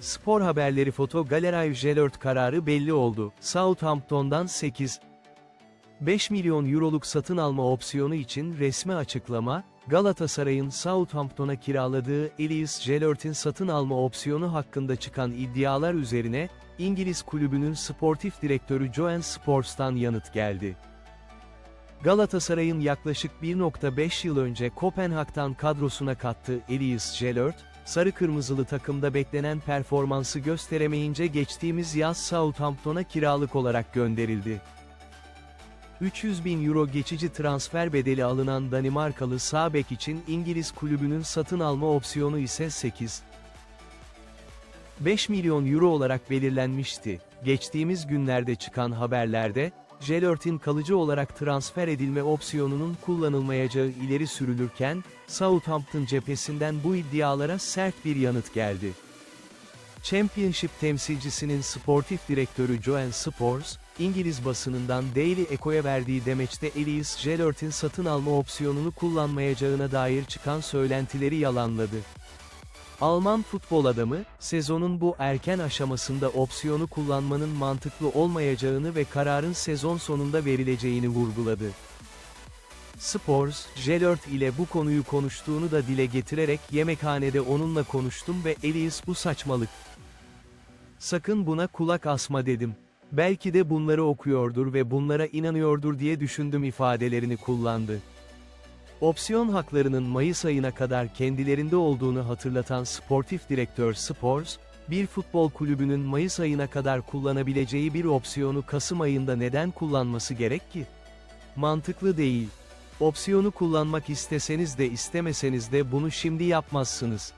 Spor haberleri Foto Galerive Jelört kararı belli oldu. Southampton'dan 8. 5 milyon euroluk satın alma opsiyonu için resmi açıklama, Galatasaray'ın Southampton'a kiraladığı Elias Jelört'in satın alma opsiyonu hakkında çıkan iddialar üzerine, İngiliz kulübünün sportif direktörü Joen Sports'tan yanıt geldi. Galatasaray'ın yaklaşık 1.5 yıl önce Kopenhag'dan kadrosuna kattığı Elias Jelört, sarı kırmızılı takımda beklenen performansı gösteremeyince geçtiğimiz yaz Southampton'a kiralık olarak gönderildi. 300 bin euro geçici transfer bedeli alınan Danimarkalı sağ bek için İngiliz kulübünün satın alma opsiyonu ise 8. 5 milyon euro olarak belirlenmişti. Geçtiğimiz günlerde çıkan haberlerde, Jelört'in kalıcı olarak transfer edilme opsiyonunun kullanılmayacağı ileri sürülürken, Southampton cephesinden bu iddialara sert bir yanıt geldi. Championship temsilcisinin sportif direktörü Joen Spors, İngiliz basınından Daily Echo'ya verdiği demeçte Elias Jelört'in satın alma opsiyonunu kullanmayacağına dair çıkan söylentileri yalanladı. Alman futbol adamı, sezonun bu erken aşamasında opsiyonu kullanmanın mantıklı olmayacağını ve kararın sezon sonunda verileceğini vurguladı. Spors, Jelört ile bu konuyu konuştuğunu da dile getirerek yemekhanede onunla konuştum ve Elias bu saçmalık. Sakın buna kulak asma dedim. Belki de bunları okuyordur ve bunlara inanıyordur diye düşündüm ifadelerini kullandı. Opsiyon haklarının Mayıs ayına kadar kendilerinde olduğunu hatırlatan sportif direktör Spors, bir futbol kulübünün Mayıs ayına kadar kullanabileceği bir opsiyonu Kasım ayında neden kullanması gerek ki? Mantıklı değil. Opsiyonu kullanmak isteseniz de istemeseniz de bunu şimdi yapmazsınız.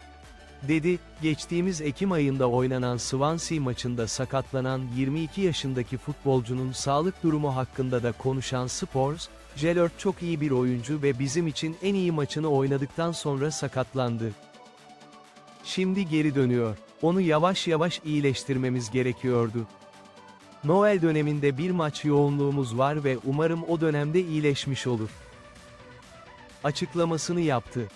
Dedi, geçtiğimiz Ekim ayında oynanan Swansea maçında sakatlanan 22 yaşındaki futbolcunun sağlık durumu hakkında da konuşan Spors, Jelört çok iyi bir oyuncu ve bizim için en iyi maçını oynadıktan sonra sakatlandı. Şimdi geri dönüyor. Onu yavaş yavaş iyileştirmemiz gerekiyordu. Noel döneminde bir maç yoğunluğumuz var ve umarım o dönemde iyileşmiş olur. Açıklamasını yaptı.